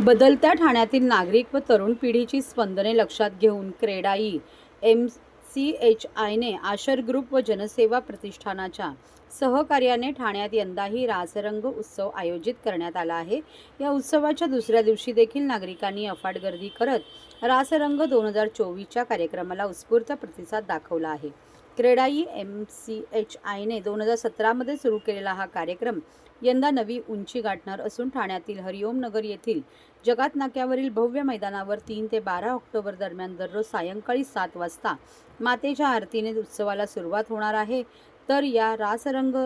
बदलत्या ठाण्यातील नागरिक व तरुण पिढीची स्पंदने लक्षात घेऊन क्रेडाई एम सी एच आयने आशर ग्रुप व जनसेवा प्रतिष्ठानाच्या सहकार्याने ठाण्यात यंदाही रासरंग उत्सव आयोजित करण्यात आला आहे. या उत्सवाच्या दुसऱ्या दिवशी देखील नागरिकांनी अफाट गर्दी करत रासरंग दोन हजार चोवीसच्या कार्यक्रमाला उत्स्फूर्त प्रतिसाद दाखवला आहे. क्रेडाई एम सी एच आयने दोन हजार सतरामध्ये सुरू केलेला हा कार्यक्रम यंदा नवी उंची गाठणार असून ठाण्यातील हरिओम नगर येथील जगात नाक्यावरील भव्य मैदानावर तीन ते बारा ऑक्टोबर दरम्यान दररोज सायंकाळी सात वाजता मातेच्या आरतीने उत्सवाला सुरुवात होणार आहे. तर या रासरंग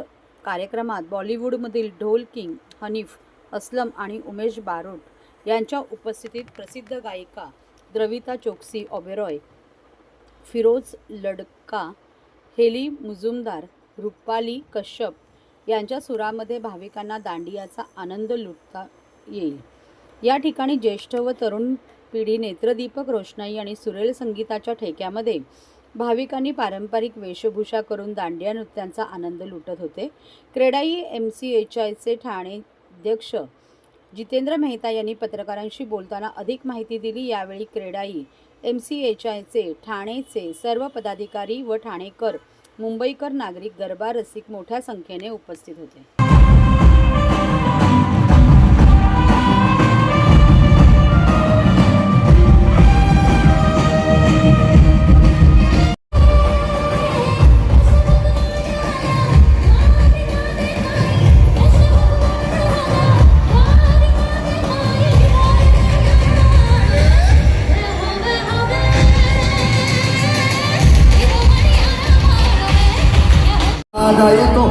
कार्यक्रमात बॉलिवूडमधील ढोल किंग हनीफ असलम आणि उमेश बारोट यांच्या उपस्थितीत प्रसिद्ध गायिका द्रविता चोक्सी ओबेरॉय फिरोज लडका हेली मुजुमदार रुपाली कश्यप यांच्या सुरामध्ये भाविकांना दांडियाचा आनंद लुटता येईल. या ठिकाणी ज्येष्ठ व तरुण पिढी नेत्रदीपक रोषणाई आणि सुरेल संगीताच्या ठेक्यामध्ये भाविकांनी पारंपरिक वेशभूषा करून दांडिया नृत्यांचा आनंद लुटत होते. क्रेडाई एम सी एच आयचे ठाणे अध्यक्ष जितेंद्र मेहता यांनी पत्रकारांशी बोलताना अधिक माहिती दिली. यावेळी क्रेडाई एम सी एच आयचे ठाणेचे सर्व पदाधिकारी व ठाणेकर मुंबईकर नागरिक गरबा रसिक मोठ्या संख्येने उपस्थित होते. 的一个